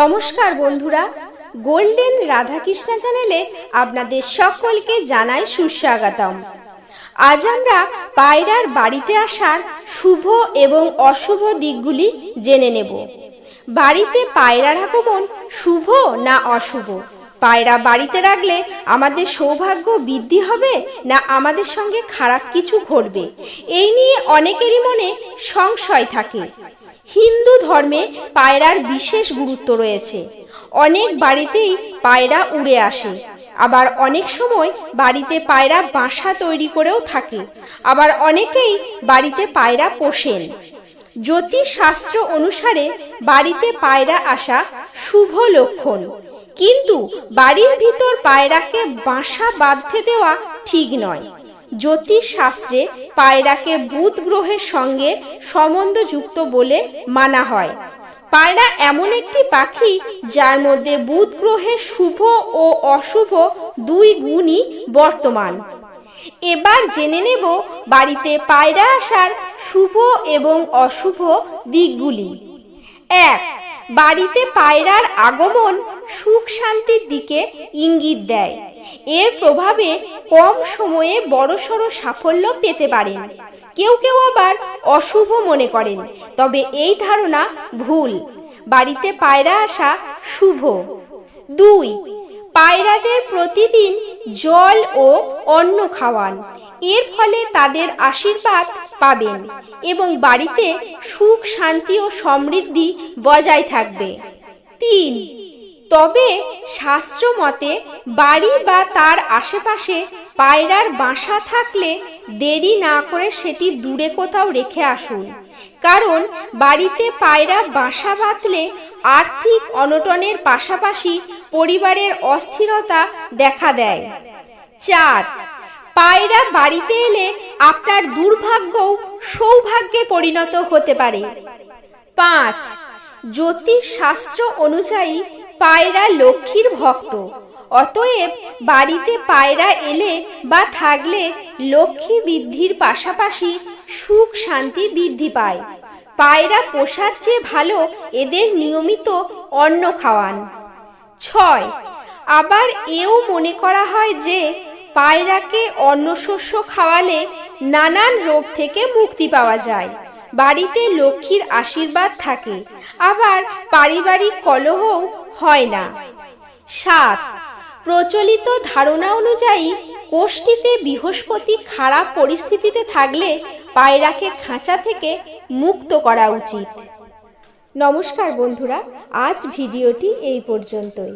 নমস্কার বন্ধুরা গোল্ডেন রাধাকৃষ্ণা চ্যানেলে আপনাদের সকলকে জানাই সুস্বাগতম। আজ আমরা পায়রার বাড়িতে আসার শুভ এবং অশুভ দিকগুলি জেনে নেব। বাড়িতে পায়রার আগমন শুভ না অশুভ? পায়রা বাড়িতে রাখলে আমাদের সৌভাগ্য বৃদ্ধি হবে না আমাদের সঙ্গে খারাপ কিছু ঘটবে? এই নিয়ে অনেকেরই মনে সংশয় থাকে। হিন্দু ধর্মে পায়রার বিশেষ গুরুত্ব রয়েছে। অনেক বাড়িতেই পায়রা উড়ে আসে। আবার অনেক সময় বাড়িতে পায়রা বাসা তৈরি করেও থাকে। আবার অনেকেই বাড়িতে পায়রা পোষেন। জ্যোতিষ শাস্ত্র অনুসারে বাড়িতে পায়রা আসা শুভ লক্ষণ। কিন্তু বাড়ির ভিতর পায়রাকে বাসা বাঁধতে দেওয়া ঠিক নয়। জ্যোতিষ শাস্ত্রে পায়রাকে বুধ গ্রহের সঙ্গে সম্বন্ধযুক্ত বলে মানা হয়। পায়রা এমন একটি পাখি যার মধ্যে বুধ গ্রহের শুভ ও অশুভ দুই গুণই বর্তমান। এবার জেনে নেব বাড়িতে পায়রা আসার শুভ এবং অশুভ দিকগুলি। এক, বাড়িতে পায়রার আগমন সুখ শান্তির দিকে ইঙ্গিত দেয়। এর প্রভাবে কম সময়ে বড়সড় সাফল্য পেতে পারেন। কেউ কেউ আবার অশুভ মনে করেন, তবে এই ধারণা ভুল। বাড়িতে পায়রা আসা শুভ। দুই, পায়রাদের প্রতিদিন জল ও অন্ন খাওয়ান। এর ফলে তাদের আশীর্বাদ পাবেন এবং বাড়িতে সুখ, শান্তি ও সমৃদ্ধি বজায় থাকবে। তিন তবে শাস্ত্র মতে বাড়ি বা তার আশেপাশে পায়রার বাসা থাকলে দেরি না করে সেটি দূরে কোথাও রেখে আসুন। কারণ বাড়িতে পায়রা বাসা বাঁধলে আর্থিক অনটনের পাশাপাশি পরিবারের অস্থিরতা দেখা দেয়। চার, পায়রা বাড়িতে এলে আপনার দুর্ভাগ্যও সৌভাগ্যে পরিণত হতে পারে। পাঁচ জ্যোতিষ শাস্ত্র অনুযায়ী পায়রা লক্ষ্মীর ভক্ত। অতএব বাড়িতে পায়রা এলে বা থাকলে লক্ষ্মী বৃদ্ধির পাশাপাশি সুখ শান্তি বৃদ্ধি পায়। পায়রা পোষার চেয়ে ভালো এদের নিয়মিত অন্ন খাওয়ান। ছয়, আবার এও মনে করা হয় যে পায়রাকে অন্নশস্য খাওয়ালে নানান রোগ থেকে মুক্তি পাওয়া যায়। বাড়িতে লক্ষ্মীর আশীর্বাদ থাকে, আবার পারিবারিক কলহও হয় না। সাত, প্রচলিত ধারণা অনুযায়ী কোষ্ঠীতে বৃহস্পতি খারাপ পরিস্থিতিতে থাকলে পায়রাকে খাঁচা থেকে মুক্ত করা উচিত। নমস্কার বন্ধুরা, আজ ভিডিওটি এই পর্যন্তই।